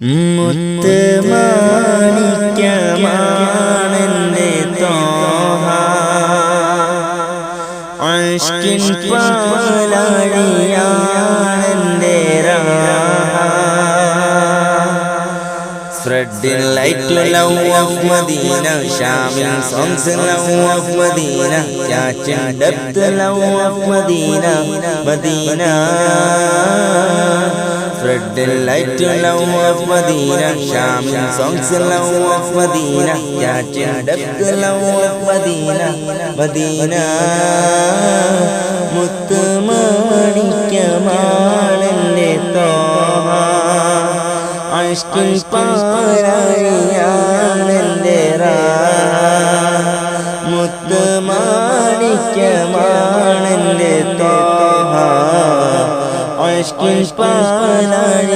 മുത്ത് മാണിക്യമാണെന്റെ തോഹ അഷ്കിൻ Spreading light to love of Medina, shining songs in love of Medina, catching depth love of Medina, Medina. Light to love of Medina, shining songs in love of Medina, catching depth love of Medina, Medina. മുത്തുമാണിക്യമാണെന്റെ തോഹ അഷ്കിൻ പാരായാണെന്റെ മുത്ത് മാണിക്യമാണെന്റെ Thwaha Ashkin പാരായ